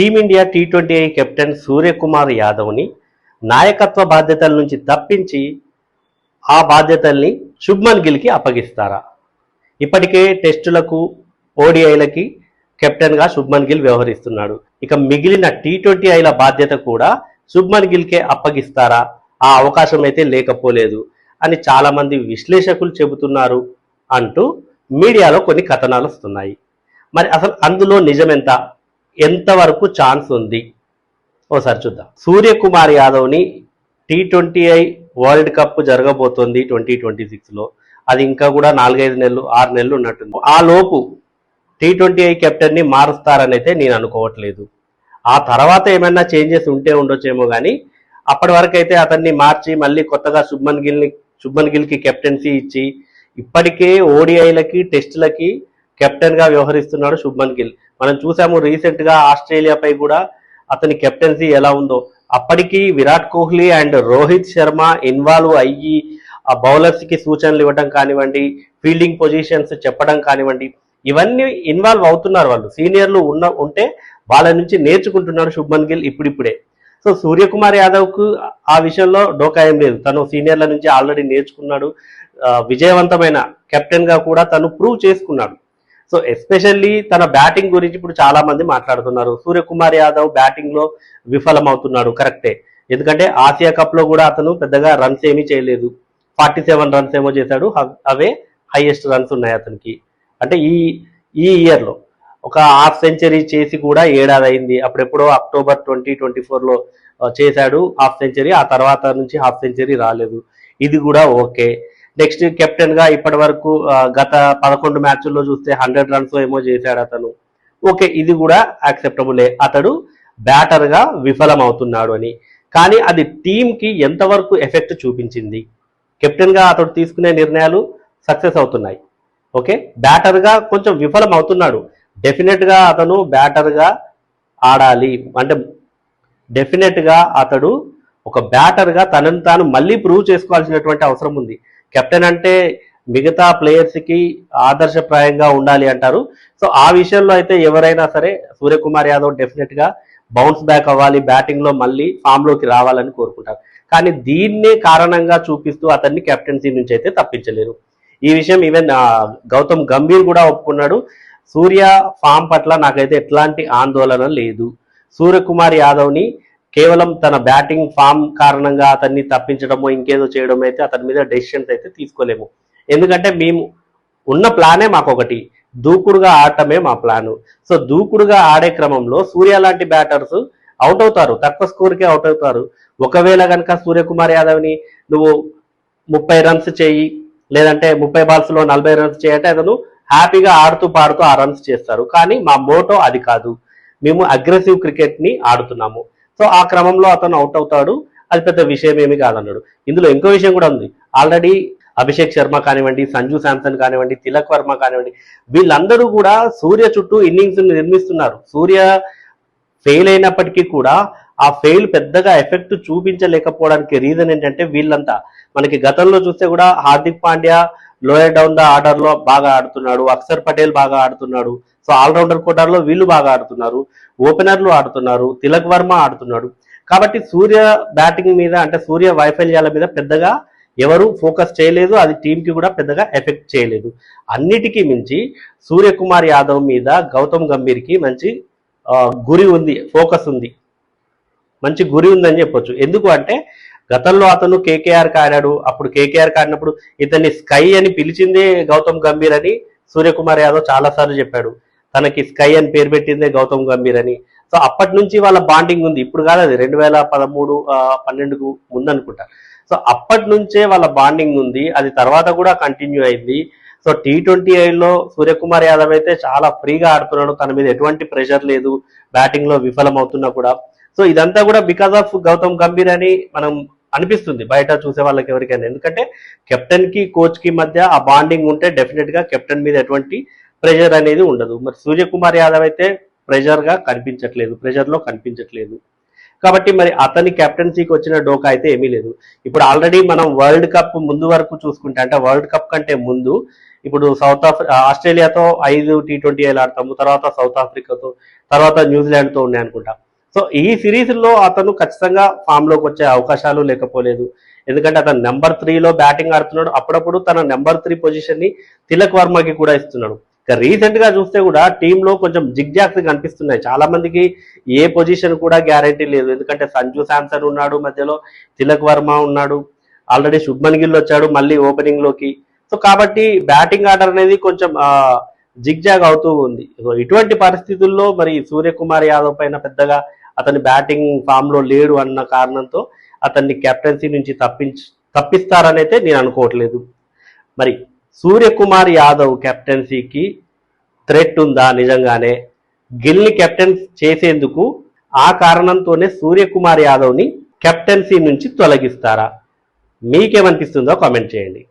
Team India T twenty I captain Suryakumar యాదవ్ని నాయకత్వ బాధ్యతల నుంచి తప్పించి ఆ బాధ్యతల్ని శుభ్మన్ గిల్కి అప్పగిస్తారా? ఇప్పటికే టెస్టులకు ఓడిఐలకి కెప్టెన్గా శుభ్మన్ గిల్ వ్యవహరిస్తున్నాడు. ఇక మిగిలిన టీ ట్వంటీ ఐల బాధ్యత కూడా శుభ్మన్ గిల్కే అప్పగిస్తారా? ఆ అవకాశం అయితే లేకపోలేదు అని చాలామంది విశ్లేషకులు చెబుతున్నారు అంటూ మీడియాలో కొన్ని కథనాలు వస్తున్నాయి. మరి అసలు అందులో నిజమెంత? ఎంతవరకు ఛాన్స్ ఉంది? ఓసారి చూద్దాం. Suryakumar యాదవ్ని T twenty I world cup జరగబోతోంది ట్వంటీ ట్వంటీ సిక్స్లో. అది ఇంకా కూడా నాలుగైదు నెలలు ఆరు నెలలు ఉన్నట్టుంది. ఆ లోపు టీ ట్వంటీ ఐ కెప్టెన్ని మారుస్తారని అయితే నేను అనుకోవట్లేదు. ఆ తర్వాత ఏమైనా చేంజెస్ ఉంటే ఉండొచ్చేమో కానీ అప్పటి వరకు అయితే అతన్ని మార్చి మళ్ళీ కొత్తగా శుభ్మన్ గిల్ని శుభ్మన్ గిల్కి కెప్టెన్సీ ఇచ్చి ఇప్పటికే ఓడిఐలకి టెస్టులకి కెప్టెన్గా వ్యవహరిస్తున్నాడు శుభ్మన్ గిల్. మనం చూసాము రీసెంట్గా ఆస్ట్రేలియాపై కూడా అతని కెప్టెన్సీ ఎలా ఉందో. అప్పటికి విరాట్ కోహ్లీ అండ్ రోహిత్ శర్మ ఇన్వాల్వ్ అయ్యి ఆ బౌలర్స్కి సూచనలు ఇవ్వడం కానివ్వండి ఫీల్డింగ్ పొజిషన్స్ చెప్పడం కానివ్వండి ఇవన్నీ ఇన్వాల్వ్ అవుతున్నారు వాళ్ళు. సీనియర్లు ఉన్న ఉంటే వాళ్ళ నుంచి నేర్చుకుంటున్నాడు శుభ్మన్ గిల్ ఇప్పుడిప్పుడే. సో సూర్యకుమార్ యాదవ్కు ఆ విషయంలో డోకా ఏం లేదు. తను సీనియర్ల నుంచి ఆల్రెడీ నేర్చుకున్నాడు. విజయవంతమైన కెప్టెన్గా కూడా తను ప్రూవ్ చేసుకున్నాడు. సో ఎస్పెషల్లీ తన బ్యాటింగ్ గురించి ఇప్పుడు చాలా మంది మాట్లాడుతున్నారు. సూర్యకుమార్ యాదవ్ బ్యాటింగ్లో విఫలమవుతున్నాడు కరెక్టే. ఎందుకంటే ఆసియా కప్లో కూడా అతను పెద్దగా రన్స్ ఏమీ చేయలేదు. ఫార్టీ సెవెన్ రన్స్ ఏమో చేశాడు. అవే హైయెస్ట్ రన్స్ ఉన్నాయి అతనికి. అంటే ఈ ఈ ఇయర్లో ఒక హాఫ్ సెంచరీ చేసి కూడా ఏడాది అయింది. అప్పుడెప్పుడో అక్టోబర్ ట్వంటీ ట్వంటీ ఫోర్లో చేశాడు హాఫ్ సెంచరీ. ఆ తర్వాత నుంచి హాఫ్ సెంచరీ రాలేదు. ఇది కూడా ఓకే. నెక్స్ట్ కెప్టెన్గా ఇప్పటి వరకు గత పదకొండు మ్యాచ్ల్లో చూస్తే హండ్రెడ్ రన్స్ ఏమో చేశాడు అతను. ఓకే ఇది కూడా యాక్సెప్టబులే అతడు బ్యాటర్గా విఫలం అవుతున్నాడు అని. కానీ అది టీమ్కి ఎంతవరకు ఎఫెక్ట్ చూపించింది? కెప్టెన్గా అతడు తీసుకునే నిర్ణయాలు సక్సెస్ అవుతున్నాయి. ఓకే బ్యాటర్గా కొంచెం విఫలం అవుతున్నాడు డెఫినెట్గా అతను బ్యాటర్గా ఆడాలి. అంటే డెఫినెట్గా అతడు ఒక బ్యాటర్గా తనను తాను మళ్ళీ ప్రూవ్ చేసుకోవాల్సినటువంటి అవసరం ఉంది. కెప్టెన్ అంటే మిగతా ప్లేయర్స్కి ఆదర్శప్రాయంగా ఉండాలి అంటారు. సో ఆ విషయంలో అయితే ఎవరైనా సరే సూర్యకుమార్ యాదవ్ డెఫినెట్గా బౌన్స్ బ్యాక్ అవ్వాలి బ్యాటింగ్లో మళ్ళీ ఫామ్లోకి రావాలని కోరుకుంటారు. కానీ దీన్నే కారణంగా చూపిస్తూ అతన్ని కెప్టెన్సీ నుంచి అయితే తప్పించలేరు. ఈ విషయం ఈవెన్ గౌతమ్ గంభీర్ కూడా ఒప్పుకున్నాడు. సూర్య ఫామ్ పట్ల నాకైతే ఎట్లాంటి ఆందోళన లేదు. సూర్యకుమార్ యాదవ్ని కేవలం తన బ్యాటింగ్ ఫామ్ కారణంగా అతన్ని తప్పించడమో ఇంకేదో చేయడం అయితే అతని మీద డెసిషన్స్ అయితే తీసుకోలేము. ఎందుకంటే మేము ఉన్న ప్లానే మాకు ఒకటి దూకుడుగా ఆడటమే మా ప్లాను సో దూకుడుగా ఆడే క్రమంలో సూర్య లాంటి బ్యాటర్స్ అవుట్ అవుతారు. తక్కువ స్కోర్కే అవుట్ అవుతారు. ఒకవేళ కనుక సూర్యకుమార్ యాదవ్ని నువ్వు ముప్పై రన్స్ చేయి లేదంటే ముప్పై బాల్స్లో నలభై రన్స్ చేయంటే అతను హ్యాపీగా ఆడుతూ పాడుతూ ఆ రన్స్ చేస్తారు. కానీ మా మోటో అది కాదు. మేము అగ్రెసివ్ క్రికెట్ని ఆడుతున్నాము. సో ఆ క్రమంలో అతను అవుట్ అవుతాడు. అది పెద్ద విషయం ఏమి కాదన్నాడు. ఇందులో ఇంకో విషయం కూడా ఉంది. ఆల్రెడీ అభిషేక్ శర్మ కానివ్వండి సంజు శాంసన్ కానివ్వండి తిలక్ వర్మ కానివ్వండి వీళ్ళందరూ కూడా సూర్య చుట్టూ ఇన్నింగ్స్ నిర్మిస్తున్నారు. సూర్య ఫెయిల్ అయినప్పటికీ కూడా ఆ ఫెయిల్ పెద్దగా ఎఫెక్ట్ చూపించలేకపోవడానికి రీజన్ ఏంటంటే వీళ్ళంతా. మనకి గతంలో చూస్తే కూడా Hardik Pandya lower down the ఆర్డర్లో బాగా ఆడుతున్నాడు. అక్షర్ పటేల్ బాగా ఆడుతున్నాడు. సో ఆల్రౌండర్ కోటాలో వీళ్ళు బాగా ఆడుతున్నారు ఓపెనర్లు ఆడుతున్నారు తిలక్ వర్మ ఆడుతున్నాడు. కాబట్టి సూర్య బ్యాటింగ్ మీద అంటే సూర్య వైఫల్యాల మీద పెద్దగా ఎవరు ఫోకస్ చేయలేదు అది టీంకి కూడా పెద్దగా ఎఫెక్ట్ చేయలేదు. అన్నిటికీ మించి సూర్యకుమార్ యాదవ్ మీద గౌతమ్ గంభీర్కి మంచి గురి ఉంది ఫోకస్ ఉంది. మంచి గురి ఉందని చెప్పొచ్చు. ఎందుకు అంటే గతంలో అతను కేకేఆర్ ఆడాడు అప్పుడు కేకేఆర్ ఆడినప్పుడు ఇతన్ని స్కై అని పిలిచిందే గౌతమ్ గంభీర్ అని సూర్యకుమార్ యాదవ్ చాలాసార్లు చెప్పాడు. తనకి స్కై అని పేరు పెట్టిందే గౌతమ్ గంభీర్ అని. సో అప్పటి నుంచి వాళ్ళ బాండింగ్ ఉంది. ఇప్పుడు కాదు అది రెండు వేల పదమూడు పన్నెండుకు ముందు అనుకుంటా సో అప్పటి నుంచే వాళ్ళ బాండింగ్ ఉంది. అది తర్వాత కూడా కంటిన్యూ అయింది. సో టీ ట్వంటీ ఐలో సూర్యకుమార్ యాదవ్ అయితే చాలా ఫ్రీగా ఆడుతున్నాడు. తన మీద ఎటువంటి ప్రెషర్ లేదు. బ్యాటింగ్లో విఫలం అవుతున్నా కూడా. సో ఇదంతా కూడా బికాస్ ఆఫ్ గౌతమ్ గంభీర్ అని మనం అనిపిస్తుంది. బయట చూసే వాళ్ళకి ఎవరికైనా. ఎందుకంటే కెప్టెన్కి కోచ్కి మధ్య ఆ బాండింగ్ ఉంటే డెఫినెట్గా కెప్టెన్ మీద ఎటువంటి ప్రెషర్ అనేది ఉండదు. మరి సూర్యకుమార్ యాదవ్ అయితే ప్రెషర్గా కనిపించట్లేదు ప్రెషర్లో కనిపించట్లేదు. కాబట్టి మరి అతని కెప్టెన్సీకి వచ్చిన డోకా అయితే ఏమీ లేదు. ఇప్పుడు ఆల్రెడీ మనం వరల్డ్ కప్ ముందు వరకు చూసుకుంటే అంటే వరల్డ్ కప్ కంటే ముందు ఇప్పుడు సౌత్ ఆఫ్రి ఆస్ట్రేలియాతో ఐదు టీ ట్వంటీలు ఆడతాము తర్వాత సౌత్ ఆఫ్రికాతో తర్వాత న్యూజిలాండ్తో ఉన్నాయి అనుకుంటా. సో ఈ సిరీస్లో అతను ఖచ్చితంగా ఫామ్లోకి వచ్చే అవకాశాలు లేకపోలేదు. ఎందుకంటే అతను నెంబర్ త్రీలో బ్యాటింగ్ ఆడుతున్నాడు. అప్పుడప్పుడు తన నెంబర్ త్రీ పొజిషన్ని తిలక్ వర్మకి కూడా ఇస్తున్నాడు. రీసెంట్గా చూస్తే కూడా టీంలో కొంచెం జిగ్జాక్స్ కనిపిస్తున్నాయి. చాలా మందికి ఏ పొజిషన్ కూడా గ్యారంటీ లేదు. ఎందుకంటే సంజు శాంసన్ ఉన్నాడు మధ్యలో తిలక్ వర్మ ఉన్నాడు ఆల్రెడీ శుభ్మన్ గిల్ వచ్చాడు మళ్ళీ ఓపెనింగ్లోకి. సో కాబట్టి బ్యాటింగ్ ఆర్డర్ అనేది కొంచెం జిగ్జాగ్ అవుతూ ఉంది. సో ఇటువంటి పరిస్థితుల్లో మరి సూర్యకుమార్ యాదవ్ పైన పెద్దగా అతని బ్యాటింగ్ ఫామ్లో లేడు అన్న కారణంతో అతన్ని కెప్టెన్సీ నుంచి తప్పించి తప్పిస్తారనైతే నేను అనుకోవట్లేదు. మరి సూర్యకుమార్ యాదవ్ కెప్టెన్సీకి థ్రెట్ ఉందా నిజంగానే? గిల్ని కెప్టెన్ చేసేందుకు ఆ కారణంతోనే సూర్యకుమార్ యాదవ్ని కెప్టెన్సీ నుంచి తొలగిస్తారా? మీకేమనిపిస్తుందో కామెంట్ చేయండి.